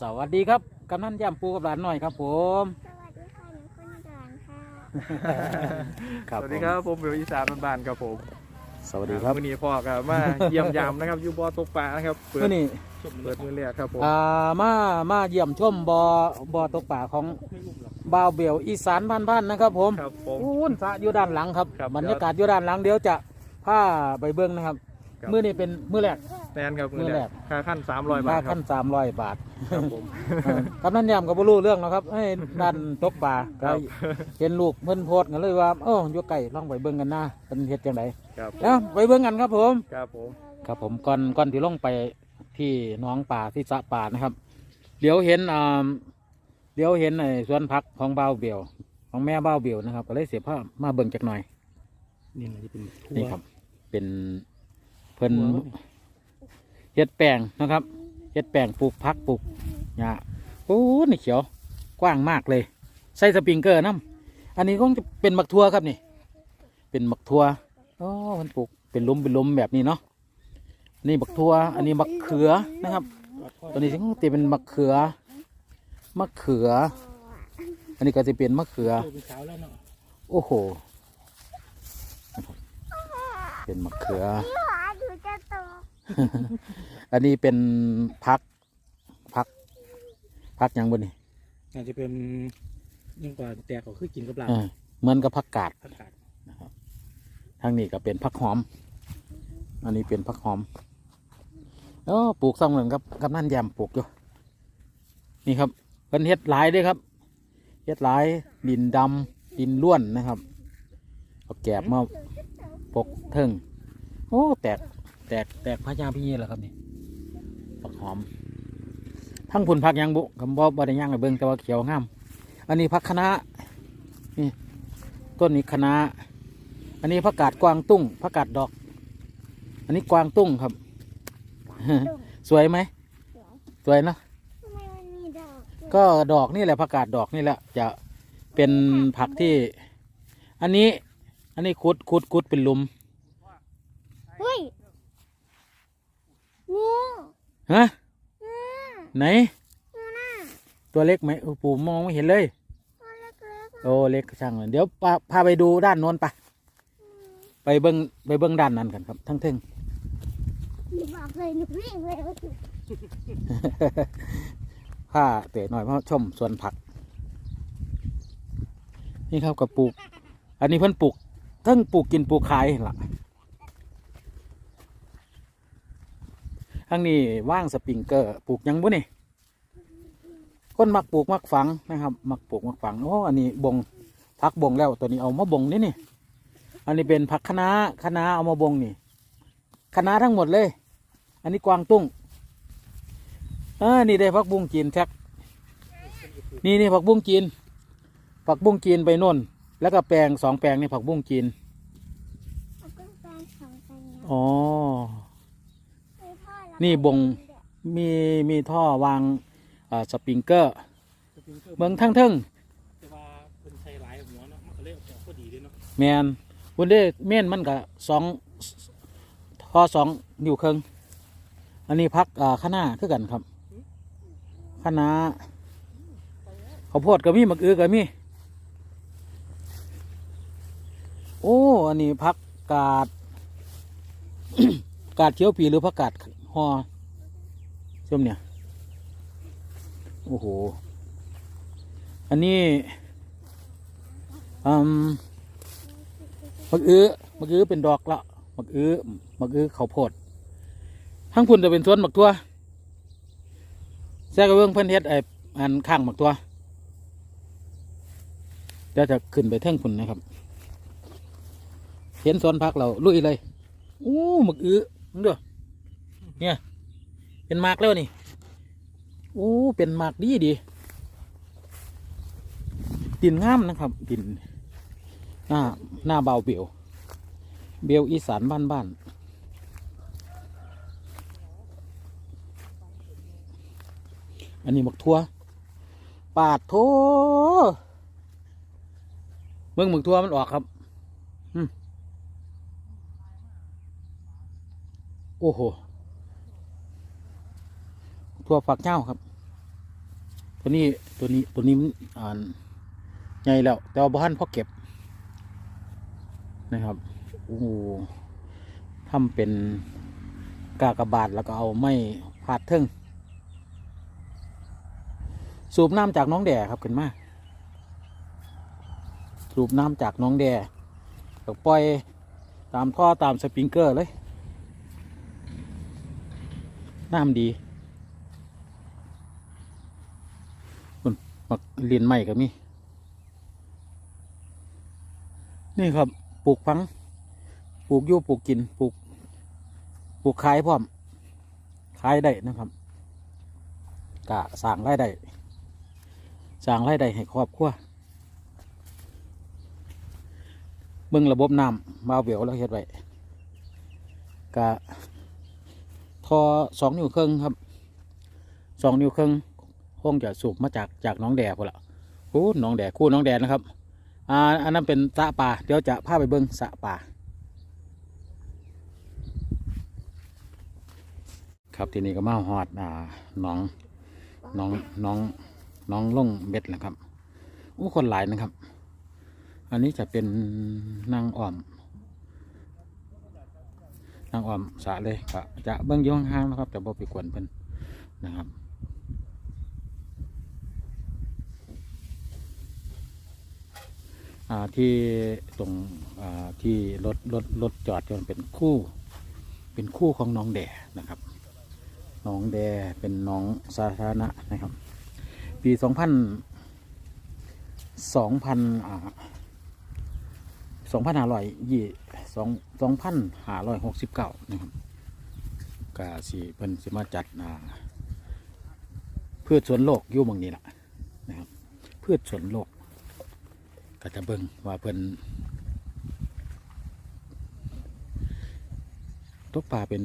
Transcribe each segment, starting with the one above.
สวัสดีครับกำนันย่ำปูกับหลานหน่อยครับ ผม สวัสดีค่ะหนูคนดานค่ะสวัสดีครับผมเบลอีสานบ้านๆครับผมสวัสดีครับวันนี้พ่อครับมาเยี่ยมยามนะครับอยู่บ่อตกปลานะครับเปิดมื่อนี้เปิดมือแรกครับผมอ่ามามาเยี่ยมชมบอ่อบอตกป่าของบ่าวเบียวอีสานบ้านบ้านๆนะครับ ผมครับผมอู้นสระอยู่ด้านหลังครับครับบรรยากาศอยู่ด้านหลังเดี๋ยวจะพาไปเบิ้งนะครับครับมื่อนี้เป็นมื่อแรก แมนครับมือมือแรแรกกค่าขั้นสามร้อยบาค่าทครัขั้บนสามร้อยบาทครับผมเออกำนันย่ำก็บ่รู้เรื่องหรอกครับให้ด้านตกป่าครัก็บเห็นลูกเพิ่นโพดกันเลยว่าโอ้อยกไก่ลองไปเบิ้งกันนะเป็นเฮ็ดจังไดครับแล้วไปเบิ้งกันครับผมครับผมครับผมก่อนก่อนที่ลงไปที่หน้องป่าที่สระป่านะครับเดี๋ยวเห็นอ่าเดี๋ยวเห็นไอ้สวนผักของบ้าวเบียว ของแม่บ้าวเบียวนะครับก็เลยเสียผ้ามาเบิ่งจักหน่อยนี่นะที่เป็นนี่ครับ เป็นเพิ่น เฮ็ดแปลงนะครับเฮ็ดแปลงปลูกผักปลูกหญ้าโอ้นี่เขียวกว้างมากเลย ใส่สปริงเกอร์น้ำอันนี้ก็จะเป็นมักทั่วครับนี่ เป็นมักทั่วอ๋อมันปลูกเป็นลุมเป็นลุมแบบนี้เนาะนี่มักทั่วอันนี้มักเขือนะครับตัวนี้ที่ตีเป็นมะเขือมะเขือ อันนี้ก็จะเป็นมะเขือโอ้โหเป็นมะเขือ พี่หวาดูจะตก อันนี้เป็นพักพักพักหยังบนนี่อาจจะเป็นยิ่งกว่าแต่เขาคือกินกับลาบเออเหมือนกับผักกาด ผักกาดทางนี้ก็เป็นผักหอม อันนี้เป็นผักหอมเออปลูกซ่องเหมือนกับกับนั่นแยมปลูกอยู่ นี่ครับเป็นเฮ็ดหลายเด้วยครับ เฮ็ดหลายดินดำดินล้วนนะครับ เอาแกบมาปกเทิงโอ้ แตก แตกแตกพญาพี่นี่แหละครับนี่ผักหอม ทั้งผุนผักหยังบุคำบอกบ่ได้ย่างให้เบิ่งแต่ว่าเขียวงาม อันนี้ผักคะน้านี่ต้นนี้คะน้าอันนี้ผักกาดกวางตุ้งผักกาดดอก อันนี้กวางตุ้งครับ สวยไหมสวยเนอะทำไมมันมีดอกด้วยก็ดอกนี่แหละผักกาดดอกนี่แหละจะเป็นผักที่ อันนี้ อันนี้คุดคุดคุดเป็นหลุม เฮ้ยงู ฮะงูไหนงูน่ะตัวเล็กไหมโอ้ปู่มองไม่เห็นเลยตัวเล็กๆโอ้เล็กช่างเลยเดี๋ยวพาพาไปดูด้านโน้นไปไปเบิ้งไปเบิ้งด้านนั้นกันครับ ทั้งเทึงหนูบอกเลยหนูวิ่งเลยผ้าเตะหน่อยเพราะชมสวนผัก นี่ครับกับปลูก อันนี้เพิ่นปลูกทั้งปลูกกินปลูกขายล่ะ ทั้งนี้ว่างสปริงเกอร์ปลูกหยังบุนี่คนมักปลูกมักฝังนะครับมักปลูกมักฝังโอ้อันนี้บงพักบงแล้วตัวนี้เอามาบงนี่นี่อันนี้เป็นผักคะน้าคะน้าเอามาบงนี่คะน้าทั้งหมดเลย อันนี้กวางตุ้งอ่านี่ได้ผักบุ้งจีนแท็กนี่นี่ผักบุ้งจีนผักบุ้งจีนไปโน่น แล้วก็แปลงสองแปลงนี่ผักบุ้งจีนเอาก็แฟนขอ นี่บงมีมีท่อวางอ่าสปริงเกอร์ เมืองทั้งเทึ่งแต่ว่าเป็นใช้หลายหัวเนาะมันก็เลยออกพอดีเลยเนาะแมนบุนเด้เม่นมันก็สองท่อสองนิ้วครึ่งอันนี้พักอ่าข้าหน้าคือกันครับข้าน้าข้าวโพดก็มีมะอือก็มี โอ้ อันนี้พักกาด กาดเขียวปีหรือพักกาด หอชมเนี่ย โอ้โห อันนี้อืมมักอื้อมักอื้อเป็นดอกละมักอื้อมักอื้อเขาโพดทั้งพุ่นจะเป็นสวนมักตัวแซ่กระเบื้องเพิ่อนเฮ็ดไอ้อันข้างมักตัวเดี๋ยวจะขึ้นไปเท่งพุ่นนะครับ เห็นสวนพักเราลุยเลย อู้หมึกอื้อมึงเด้อ เนี่ย เป็นหมากแล้วนี่อู้เป็นหมากดีดีดินงามนะครับดินหน้าหน้าเบาเบียว เบียวอีสานบ้านบ้านอันนี้หมกทั่วปาดโถเมืองหมึกทั่วมันออกครับโอ้โห ทั่วฝักเจ้าครับ ตัวนี้ตัวนี้ตัวนี้มันอ่าใหญ่แล้ว แต่ว่าบ้านพ่อเก็บนะครับโอ้ทำเป็นกากบาทแล้วก็เอาไม้พาดเทิงสูบน้ำจากน้องแด่ครับขึ้นมาสูบน้ำจากน้องแด่แล้วปล่อยตามท่อตามสปริงเกอร์เลย น้ำดี มักเรียนใหม่ก็มี นี่ครับปลูกฟัง ปลูกยู่ปลูกกินปลูก ปลูกขายพร้อม ขายได้นะครับกะสร้างรายได้สร้างรายได้ให้ครอบครัวเบิ่งระบบน้ำมาเวลแล้วเฮ็ดไว้กะทอสองนิ้วครึ่งครับสองนิ้วครึ่ง คงจะสูบมาจากจากน้องแดดพอละโอ้น้องแดดคู่น้องแดดนะครับ อ่าอันนั้นเป็นสะป่าเดี๋ยวจะพาไปเบิ้งสะป่าครับทีนี้ก็มาหอดอ่าน้องน้องน้องน้องล่งเบ็ดนะครับโอ้คนหลายนะครับ อันนี้จะเป็นนางอ่อมนางอ้อมสะเลยก็จะเบิ้งยุ่ห่างนะครับแต่บ่ไปกวนเพิ่นนะครับ อ่า ที่ตรงที่รถรถรถจอดจนเป็นคู่ เป็นคู่ของน้องแด่นะครับน้องแด่เป็นน้องสาธารณะนะครับ ปีสองพันสองพันอ่าสองพันห้าร้อยยี่สองสองพันห้าร้อยหกสิบเก้านะครับกาสีเพิ่นสิมาจัดอ่าพืชสวนโลกอยู่หมองนี้แหละนะครับพืชสวนโลก ก็จะเบิ่งว่าเพิ่นตกปลาเป็น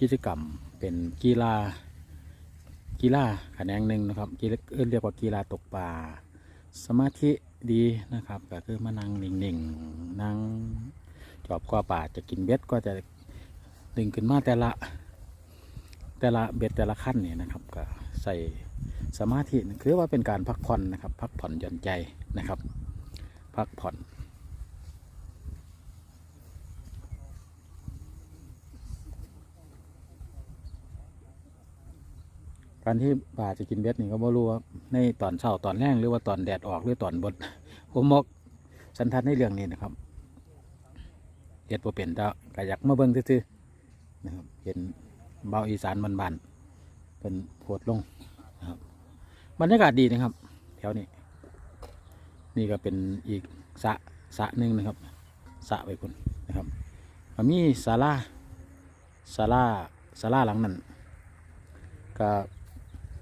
กิจกรรมเป็นกีฬากีฬาแขนงหนึ่งนะครับกีฬาเรียกว่ากีฬาตกปลาสมาธิดีนะครับก็คือมานั่งนิ่งๆนั่งจอบกว่าป่าจะกินเบ็ดก็จะดึงขึ้นมาแต่ละแต่ละเบ็ดแต่ละขั้นเนี่ยนะครับก็ใส่สมาธิคือว่าเป็นการพักผ่อนนะครับ พักผ่อนหย่อนใจนะครับ พักผ่อน การที่ป่าจะกินเบ็ดนี่ก็บ่รู้ว่าในตอนเช้าตอนแรงหรือว่าตอนแดดออกหรือตอนบดผมบอกสันทัดในเรื่องนี้นะครับเฮ็ดบ่เป็นแต่ก็อยากมาเบิ่งซื่อๆนะครับเห็นเบาอีสานบ้านๆเป็นโพดลงนะครับบรรยากาศดีนะครับแถวนี้ นี่ก็เป็นอีกสะสะหนึ่งนะครับสะไว้คุณนะครับก็มีศาลาศาลาศาลาหลังนั้นก็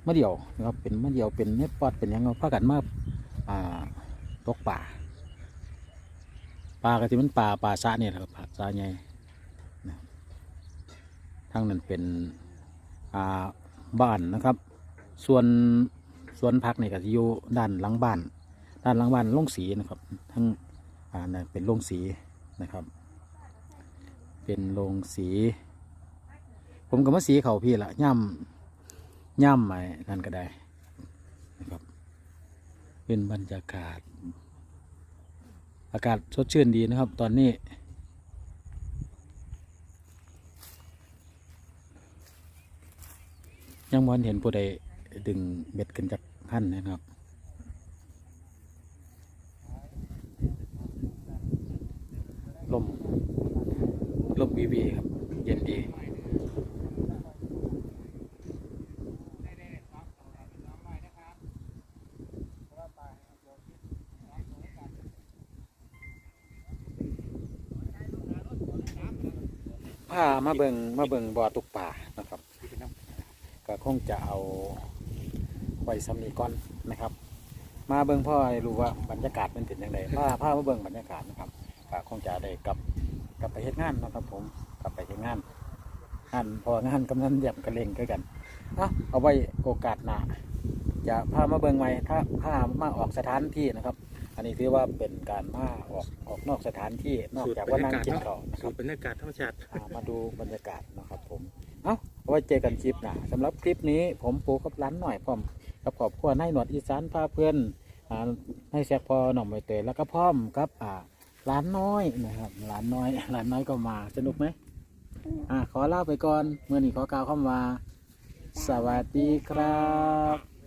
มะเดี่ยวนะครับเป็นมะเดี่ยวเป็นเน็ตปอดเป็นยังไงพากันมาอ่าตกป่าปลาก็จะเป็นปลาปลาสะเนี่ยแหละครับปลาสะใหญ่นะทางนั้นเป็นอ่าบ้านนะครับ ส่วนส่วนพักนี่ก็อยู่ด้านหลังบ้าน ด้านหลังบ้านลงสีนะครับทั้งอ่านั่นเป็นลงสีนะครับ เป็นลงสี ผมก็มาสีเขาพี่ละย่ำย่ำไปนั่นก็ได้นะครับ เป็นบรรยากาศ อากาศสดชื่นดีนะครับ ตอนนี้ยังมอนเห็นผู้ใดดึงเบ็ดขึ้นจากขั้นนะครับ ลมลมบีบีครับ เย็นดีพามาเบิงมาเบิงบ่อตกป่านะครับก็คงจะเอาไว้สำนีก่อนนะครับ มาเบิงพ่อให้รู้ว่าบรรยากาศมันเป็นยังไงพาพามาเบิงบรรยากาศนะครับ ก็คงจะได้กลับกลับไปเฮ็ดงานนะครับ ผมกลับไปเฮ็ดงานงานพองานกำนันเยี่ยมกระเลงคือกันเอาเอาไว้โอกาสหน้าจะพามาเบิงใหม่ถ้าพามาออกสถานที่นะครับ อันนี้ถือว่าเป็นการมาออกออกนอกสถานที่นอกจากว่านั่งกินข้าวนะคสูรับตรบรรยากาศธรรมชาติ อ่ามาดูบรรยากาศนะครับผมเอาเอาไว้เจอกันคลิปหน้าสำหรับคลิปนี้ผมปูกับร้านหน่อยพร้อมกับครอบครัวนายหนวดอีสานพาเพื่อนอ่าให้แซกพอหน่อมใบเตยแล้วก็พร้อมกับอ่า หลานน้อยนะครับหลานน้อยหลานน้อยก็มาสนุกไหมอ่าขอลาไปก่อนเมื่อนี้ขอกล่าวคำว่า สวัสดีครับ